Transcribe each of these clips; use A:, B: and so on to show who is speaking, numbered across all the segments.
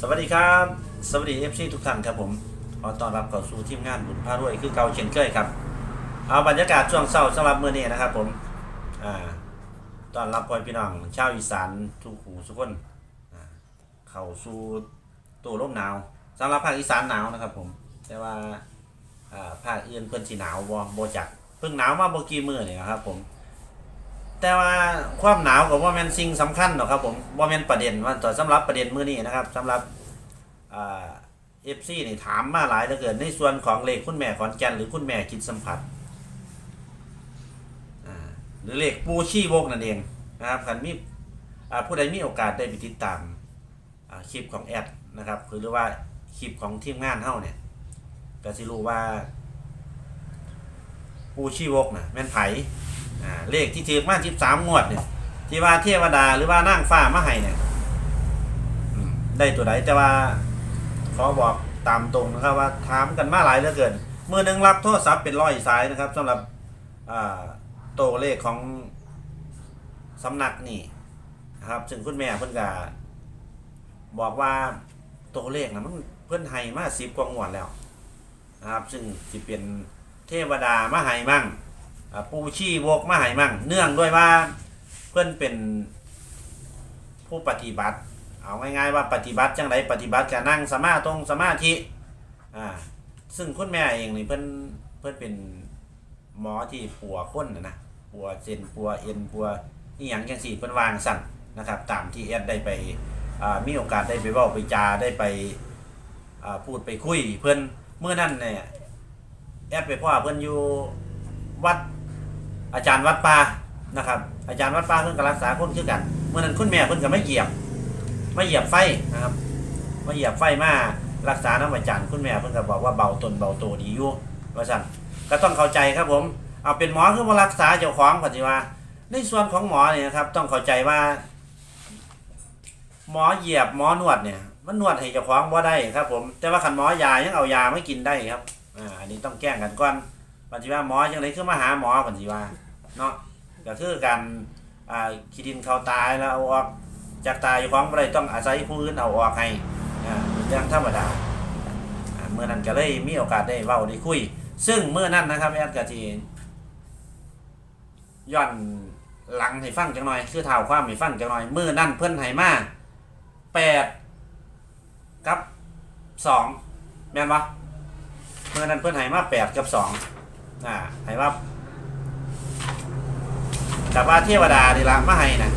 A: สวัสดีครับ สวัสดีเอฟซีทุกท่านครับผม ขอต้อนรับเข้าสู่ทีมงานบุญพารวยคือเก่าเช่นเคยครับ เอาบรรยากาศช่วงเช้าสำหรับมื้อนี้นะครับผม อ่า ต้อนรับพ่อพี่น้องชาวอีสานทุกหูทุกคนอ่าเข้าสู่ตัวร่มหนาวสำหรับภาคอีสานหนาวนะครับผม แต่ว่า อ่า ภาคอื่นเพิ่นสิหนาวบ่บ่จักเพิ่งหนาวมาบ่กี่มื้อนี่นะครับผม แต่ว่าความหนาวกับว่าแม่นสิ่งสำคัญหรอกครับผมว่าแม่นประเด็นว่าต่อสำหรับประเด็นมื้อนี้นะครับสำหรับเอฟซีนี่ถามมาหลายเหลือเกินในส่วนของเลขคุณแม่ขอนแก่นหรือคุณแม่จิตสัมผัสหรือเลขปูชีโวกนั่นเองนะครับคันมีผู้ใดมีโอกาสได้ไปติดตามคลิปของแอดนะครับหรือว่าคลิปของทีมงานเฮ้าเนี่ยก็สิรู้ว่า ปูชีโวกน่ะแม่นไผ อ่าเลขที่ถือมาสิบสามงวดเนี่ยที่ว่าเทวดาหรือว่านั่งฟ้ามาให้เนี่ยอืมได้ตัวไหนแต่ว่าขอบอกตามตรงนะครับว่าถามกันมาหลายเหลือเกินเมื่อหนึ่งรับโทรศัพท์เป็นร้อยสายนะครับสำหรับอ่าตัวเลขของสำนักนี่นะครับ ซึ่งคุณแม่เพิ่นก็บอกว่าตัวเลขนะมันเพิ่นให้มาสิบกว่างวดแล้ว นะครับ ซึ่งสิเป็นเทวดามาให้มั่ง อ่าปูชีโวกมาให้มั่ง เนื่องด้วยว่าเพื่อนเป็นผู้ปฏิบัติ เอาง่ายๆว่าปฏิบัติจังไรปฏิบัติการนั่งสมาตรงสมาธิอ่าซึ่งคุณแม่เองนี่เพื่อนเพื่อนเป็นหมอที่ปัวค้นนะนะปัวเซนปัวเอ็นปัวนี่อย่างจังสี่เพื่อนวางสั่นนะครับ ตามที่แอดได้ไปมีโอกาสได้ไปว่าไปจาได้ไปพูดไปคุยเพื่อนเมื่อนั้นเนี่ยแอดไปพ่อเพื่อนอยู่วัด อาจารย์วัดป่านะครับ อาจารย์วัดป่าเพิ่นก็รักษาคนคือกันเมื่อนั้นคุณแม่เพิ่นก็ไม่เหยียบไม่เหยียบไฟนะครับไม่เหยียบไฟมารักษาน้ำอาจารย์คุณแม่เพิ่นก็บอกว่าเบาตนเบาโตดีอยู่ว่าสั่นก็ต้องเข้าใจครับผมเอาเป็นหมอคือมารักษาเจ้าของปฏิว่าในส่วนของหมอเนี่ยนะครับ ต้องเข้าใจว่า หมอเหยียบหมอนวดเนี่ย มันนวดให้เจ้าของบ่ได้ครับ ผม แต่ว่าคันหมอยายังเอายาไม่กินได้ครับอ่าอันนี้ต้องแก้งกันก่อนปัจจุบันหมอจังไดคือมาหาหมอปัจจุบัน เนาะก็คือการอ่าขี้ดินเขาตายแล้วเอาออกจากตายอยู่ของบ่ได้ต้องอาศัยผู้อื่นเอาออกให้อ่าเป็นเรื่องธรรมดาเมื่อนั้นก็เลยมีโอกาสได้เว้าได้คุย ซึ่งเมื่อนั้นนะครับแอดก็สิย้อนหลังให้ฟังจังหน่อยคือเท่าความให้ฟังจังหน่อยเมื่อนั้นเพิ่อนให้มาแปดกับสองแม่นปะเมื่อนั้นเพิ่อนให้มาแปดกับสองอ่าให้ว่า แต่ว่าเทวดานี่ละมาให้นะ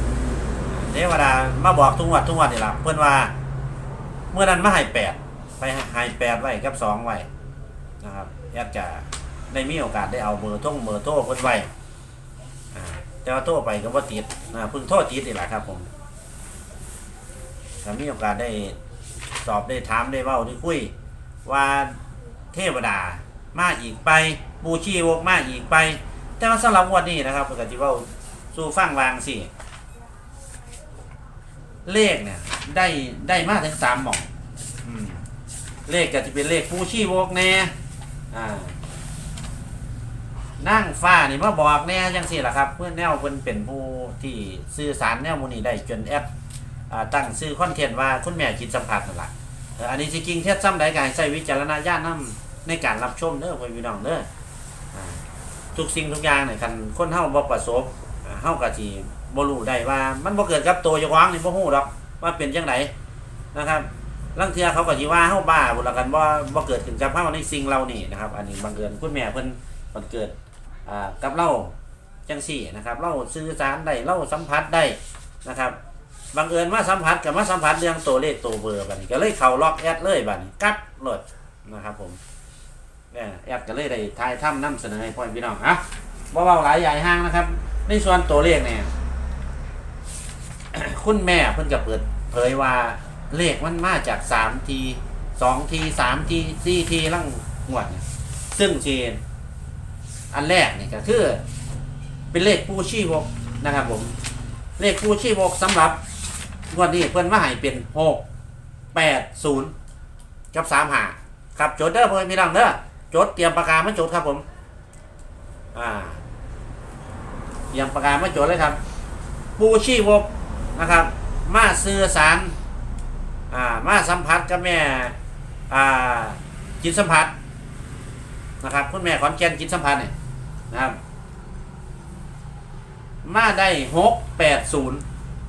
A: เทวดามาบอกทุกวัดทุกวัดนี่ละเพื่อนว่า เมื่อนั้นมาให้แปดไปให้แปดไว้กับสองไว้นะครับแอดจะได้มีโอกาสได้เอาเบอร์ท่งเบอร์โทรเพื่อนไว้แต่ว่าโทรไปก็ว่าติดนะพิ่งโทรติดนี่แหละครับผมถ้ามีโอกาสได้สอบได้ถามได้เว้าได้คุย ว่าเทวดามาอีกไปบูชีวกมาอีกไป แต่ว่าสำหรับวันนี้นะครับปกติว่า สู้ฟังวางสิเลขเนี่ย ได้ได้มากถึงสามหม่องอืมเลขก็จะเป็นเลขบูชีวกแน่อ่านั่งฟ้านี่มาบอกแน่จังสี่ละครับ เพื่อนแนวเพิ่นเป็นผู้ที่สื่อสารแนวมูนี้ได้จนแอดอ่าตั้งซื้อคอนเทนต์ว่าคุณแม่คิดสัมผัสนั่นแหละเอ่ออันนี้จริงเท็จซ้ำใดการใช้วิจารณญาณนำในการรับชมเด้อพ่อพี่น้องเด้ออ่าทุกสิ่งทุกอย่างเนี่ยคันคนเฮาบ่ประสบ เฮาก็สิบ่รู้ได้ว่า มันบ่เกิดกับตัวเจ้าของนี่บ่ฮู้ดอกว่าเป็นจังไดนะครับลางเทื่อเขาก็สิว่าเฮาบ้าบ่ละกันบ่บ่เกิดขึ้นกับเฮาในสิ่งเหล่านี้นะครับ อันนี้บังเอิญคุณแม่เพิ่นมันเกิดอ่ากับเราจังซี่นะครับ เราสื่อสารได้เราสัมผัสได้นะครับบังเอิญมาสัมผัสกับมาสัมผัสเรื่องตัวเลขตัวเบอร์บัดนี้ก็เลยเข้าล็อกแอดเลยบัดนี้กัดหลดนะครับ ผมเนี่ยแอดก็เลยได้ทายถ้ำนำเสนอให้พ่อพี่น้องอะบ่เบาหลายใหญ่ห้างนะครับ ในส่วนตัวเลขเนี่ยคุณแม่เพิ่นก็เปิดเผยว่าเลขมันมาจากสามทีสองทีสามทีสี่ทีลังงวดเนี่ยซึ่งจีนอันแรกนี่ก็คือ เป็นเลขผู้ชีวกนะครับผม เลขผู้ชีวกสำหรับงวดนี้เพิ่อนมาให้เป็นหกแปดศูนย์กับสามหาครับจดเด้อพ่อพี่น้องเด้อจดเตรียมปากกามาจดครับผม อ่า เตรียมปากกามาจดเลยครับ ปูชีวกนะครับ มาซื้อสารอ่ามาสัมผัสกับแม่อ่าจิตสัมผัสนะครับ คุณแม่ขอนแก่นจิตสัมผัสเนี่ยนะครับ มาได้หกแปดศูนย์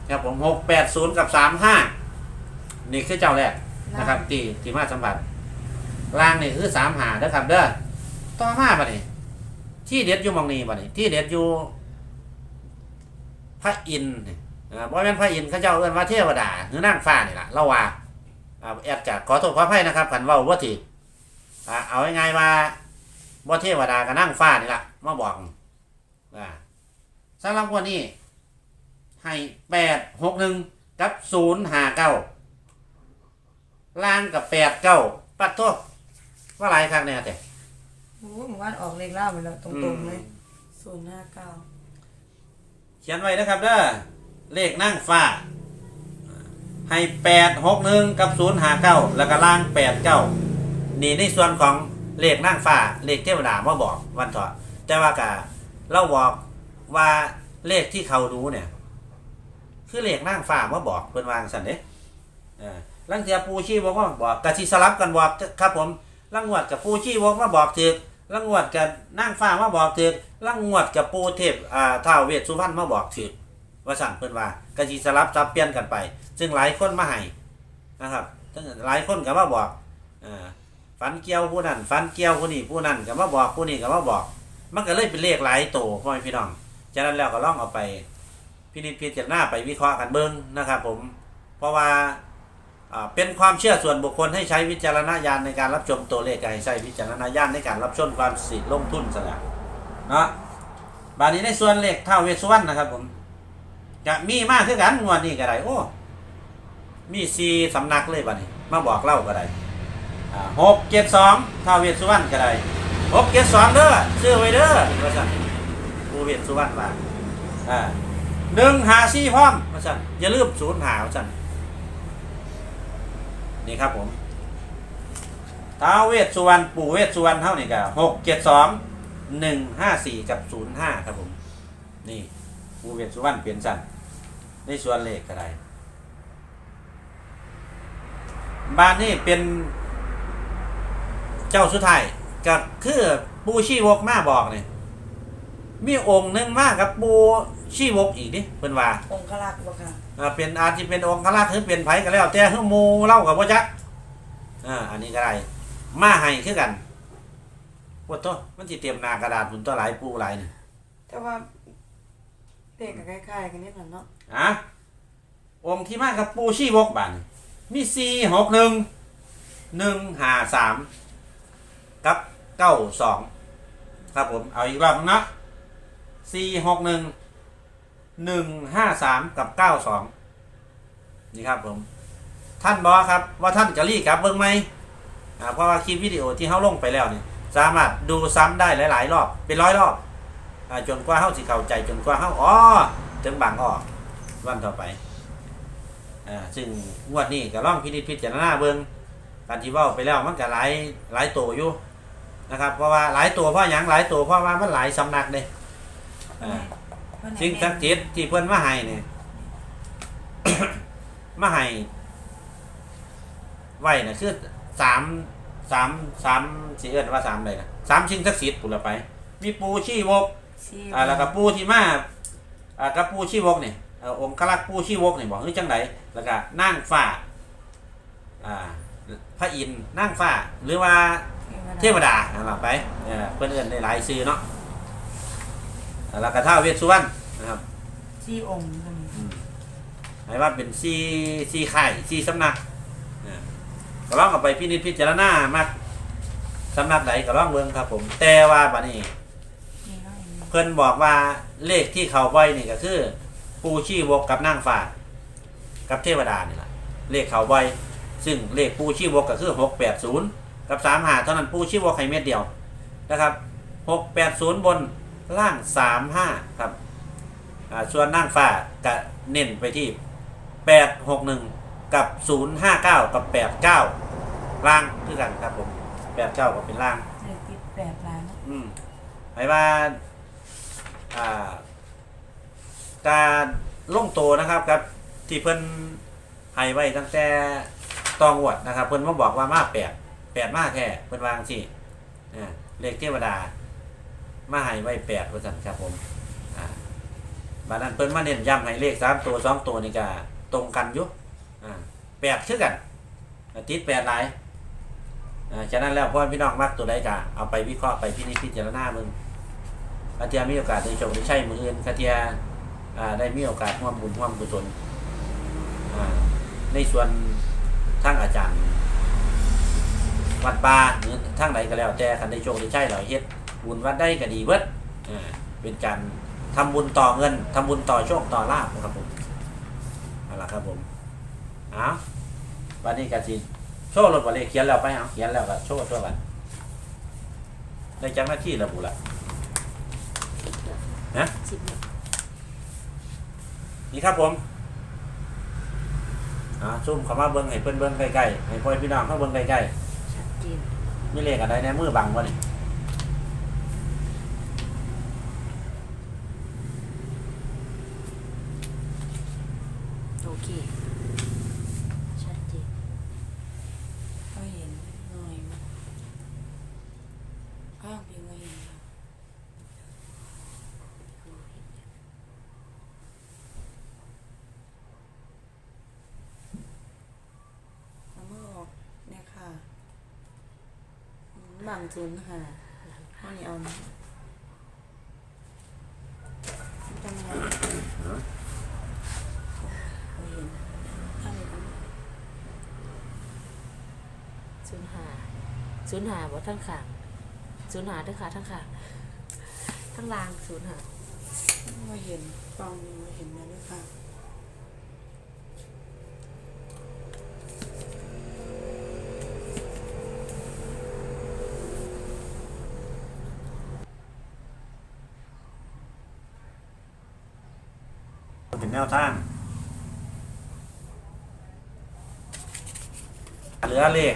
A: ครับผมหกแปดศูนย์กับสามห้านี่คือเจ้าแรกนะครับที่ที่มาสัมผัสล่างนี่คือสามหาเด้อครับเด้อต่อมาปะนี่ที่เด็ดอยู่หมองนี้ปะนี่ที่เด็ดอยู่ พระอินทร์นี่อ่าบ่แม่นพระอินทร์เขาเจ้าเอิ้นว่าเทวดาหรือนางฟ้านี่ล่ะเราว่าอ่าแอดจะขอโทษขออภัยนะครับคันเว้าบ่ถูกอ่าเอาง่ายๆว่าบ่เทวดากับนางฟ้านี่ล่ะมาบอกอ่าสำหรับวันนี้ให้แปดหกหนึ่งกับศูนย์ห้าเก้าล่างกับแปดเก้าปัดโทษว่าหลายครั้งเนี่ยแต่
B: โอ้หมู่บ้านออกเลขเล่าไปแล้วตรงๆเลยศูนย์ห้าเก้า
A: เขียนไว้นะครับเด้อเลขนั่งฟ้า ให้แปดหกหนึ่งกับศูนย์ห้าเก้าแล้วก็ล่างแปดเก้านี่ในส่วนของเลขนั่งฟ้า เลขเทวดามาบอกวันเถอดแต่ว่ากะเราบอกว่าเลขที่เขารู้เนี่ย คือเลขนั่งฟ้ามาบอกเป็นวางสันเด้เออลังเทียปูชีบอกว่าบอกกะทิสลับกันบอกครับผมลังงวดกับปูชีบอกมาบอกถึก ลังงวดกับนั่งฟ้ามาบอกถึกลังงวดกับปูเทพอ่าท้าวเวสสุวรรณมาบอกถึกว่าสั่งเพิ่อนว่ากะทิสลับซับเปลี่ยนกันไป ซึ่งหลายคนมาให้นะครับซึ่งหลายคนก็มาบอกอ่าฝันเกี่ยวผู้นั้นฝันเกี่ยวผู้นี้ผู้นั้นก็มาบอกผู้นี้ก็มาบอก มันก็เลยเป็นเลขหลายโตพ่อแม่พี่น้องฉะนั้นแล้วก็ล่องเอาไปพินิจพิจารณาไปวิเคราะห์กันเบิ้งนะครับ ผม เพราะว่า เป็นความเชื่อส่วนบุคคลให้ใช้วิจารณญาณในการรับชมตัวเลขก็ให้ใช้วิจารณญาณในการรับชมความสิลงทุนสละเนาะบาดนี้ในส่วนเลขเท่าเวสุวรรณนะครับผมจะมีมากขึ้นกันงวดนี้ก็ได้โอ้ มีซีสำนักเลยบัดนี้ มาบอกเล่าก็ได้หกเจ็ดสองเท่าเวสุวรรณก็ได้หกเจ็ดสองเด้อซื้อไว้เด้อว่าสั่นปูเวสุวรรณว่าหนึ่งหาซี่พร้อมมาสั่นอย่าลืมศูนย์หามาสั่น นี่ครับผมท้าวเวสสุวรรณปู่เวสสุวรรณเท่านี่ก็หกเจ็ดสองหนึ่งห้าสี่กับศูนย์ห้าครับผม นี่ปู่เวสสุวรรณเปลี่ยนสั่นในส่วนเลขก็ได้บ้านนี่เป็นเจ้าสุดท้ายก็คือปูชีวกมาบอกเนี่ยมีองค์หนึ่งมากครับปู ชีวกอีกดิเพิ่นว่า
B: องคลักษ์บ่ค่ะ
A: อ่าเป็นอาจจะเป็นองค์คราชหรือเป็นไผก็แล้ว แต่เฮือหมูเล่ากับพ่จักอ่าอันนี้ก็ได้มาให้คือกันปวดตัวมันสิเตรียมหนากระดาษหุ่นตัวหลายปูหลายนี่
B: แต่ว่าเลขก็คล้ายๆกันนี่แหละเนาะ
A: อะองค์ที่มากับปูชีวกบานมีสี่หกหนึ่งหนึ่งห้าสามกับเก้าสองครับผม เอาอีกรอบนึงนะสี่หกหนึ่ง หนึ่งห้าสามกับเก้าสองนี่ครับผม ท่านบอกครับว่าท่านจะรีกลับเบิ่งไหมเพราะว่าคลิปวิดีโอที่เขาลงไปแล้วเนี่ยสามารถดูซ้ำได้หลาย ๆ รอบ เป็นร้อยรอบอจนกว่าเขาสิเข้าใจจนกว่าเขาอ๋อถึงบางอ้อวันต่อไปอซึ่งงวดนี้ก็ล่องพินิจพิจารณาเบิ่งการที่ว่าไปแล้วมันก็หลายหลายตัวอยู่นะครับ เพราะว่าหลายตัวเพราะหยังหลายตัวเพราะว่ามันหลายสำนักเลยอ่า สิ่งศักดิ์สิทธิ์ที่เพื่อนมาให้เนี่ย มาให้ไว้นะคือสามสามสามสีเอิ้นว่าสามอะไรนะสามสิ่งศักดิ์สิทธิ์ปุละไป มีปูชีวก
B: สี่
A: อ่าแล้วก็ปูที่มาอ่ากับปูชีวกเนี่ยเอ่อองค์กลักษ์ปูชีวกเนี่ยบอกคือจังไดแล้วก็นั่งฟ้าอ่าพระอินทร์นั่งฟ้าหรือว่า เทวดาเอาล่ะไปเออเพื่อนเอิ้นในหลายซื้อเนาะอ่า แล้วก็ท้าวเวสสุวรรณนะครับ
B: สี่องค์นั่น
A: หมายว่าเป็นซีซีไข่ายซีสำนักอ่าก็ลองเอาไปพินิจพิจารณามากสำนักไหนก็ลองเบิ่งครับ ผม แต่ว่าบัดนี้
B: นี่เนาะ
A: เพิ่นบอกว่าเลขที่เขาบ่อยนี่ก็คือ ปูชีวกกับนางฟ้ากับเทวดานี่แหละเลขเขาบ่อย ซึ่งเลขปูชีวกก็คือหกแปดศูนย์กับสามหาเท่านั้นปูชีวกไข่เม็ดเดียวนะครับหกแปดศูนย์บน ล่างสามห้าครับอ่าส่วนนางฟ้าก็เน้นไปที่แปดหกหนึ่งกับศูนย์ห้าเก้ากับแปดเก้าล่างคือกันครับผมแปดเก้าก็เป็นล่าง
B: เลขติดแปดล้านเนาะ
A: อืมหมายว่าอ่า การลงโตนะครับครับ ที่เพิ่นให้ไว้ตั้งแต่ตองวดนะครับ เพิ่นมาบอกว่ามาแปดแปดมาแท้เพิ่นวาจังสิอ่าเลขเทวดา มาให้ไว้แปดว่าสั่นครับผมอ่าบานั้นเพิ่นมาเน้นย้ำให้เลขสามตัวสองตัวนี่ก็ตรงกันอยู่อ่าแปดคือกันติดแปดหลายอ่าฉะนั้นแล้วพ่อพี่น้องมักตัวใดก็เอาไปวิเคราะห์ไปพินิจพิจารณามึงคาเทียมีโอกาสได้ชคได้ใช่มืออื่นคาเทียได้มีโอกาสร่วมบุญร่วมกุศลในส่วนทางอาจารย์วัดป่าหรือทางใดก็แล้วแต่คันได้โชคได้ใช่เราเฮ็ด บุญวัดได้ก็ดีเบิดอ่าเป็นการทำบุญต่อเงินทำบุญต่อโชคต่อลาบนะครับผมเอาละครับผมเอาวันนี้ก็สิโชว์รถวันเลขเขียนแล้วไปเอาเขียนแล้วก็โชว์ตัววันได้จังหน้าที่ระบุละนะ
C: สิบ
A: นี่ครับผมอ่าซุ่มเข้ามาเบิ้งให้เพิ่นเบิ้งใกล้ๆให้พ่อพี่น้องเขาเบิ้งใกล้
C: ชัดเจน
A: ๆมีเลขอะไรในมือบังวะนี่
C: โอเค ชัดเจน
B: ก็เห็นหน่อยมั้งข้างเพียงก็เห็นค่ะเอามือออกเนี่ยค่ะอืม บังจุนค่ะข้างนี้เอาทำไงไม่เห็นข้างนี้เอา
C: ศูนย์หาศูนย์หาบ่ทั้งขางศูนย์หาทั้งขาทั้งขางทั้งลางศูนย์หา
B: ไม่เห็นฟังไม่เห็นนะด้วยค่ะ
A: เป็น แนวทาง เหลือเลข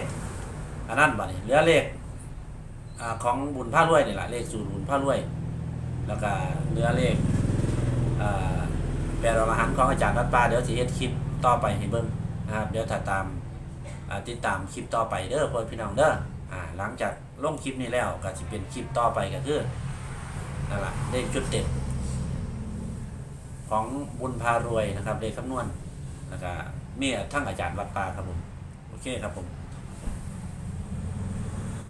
A: อันนั้นบ่นี่เหลือเลขอาของบุญผ้ารวยนี่แหละเลขศูนย์บุญผ้ารวย แล้วก็เหลือเลขแปลรหันต์ของอาจารย์วัดป่าเดี๋ยวสิเฮ็ดคลิปต่อไปให้เบิ่งนะครับเดี๋ยวถ้าตามติดตามคลิปต่อไปเด้อพ่อพี่น้องเด้ออ่าหลังจากลงคลิปนี้แล้วก็สิเป็นคลิปต่อไปก็คือนั่นแหละเลขจุดเด่น ของบุญพารวยนะครับเลขคำนวณแล้วก็มียทั้งอาจารย์วัดปาครับผม โอเคครับผม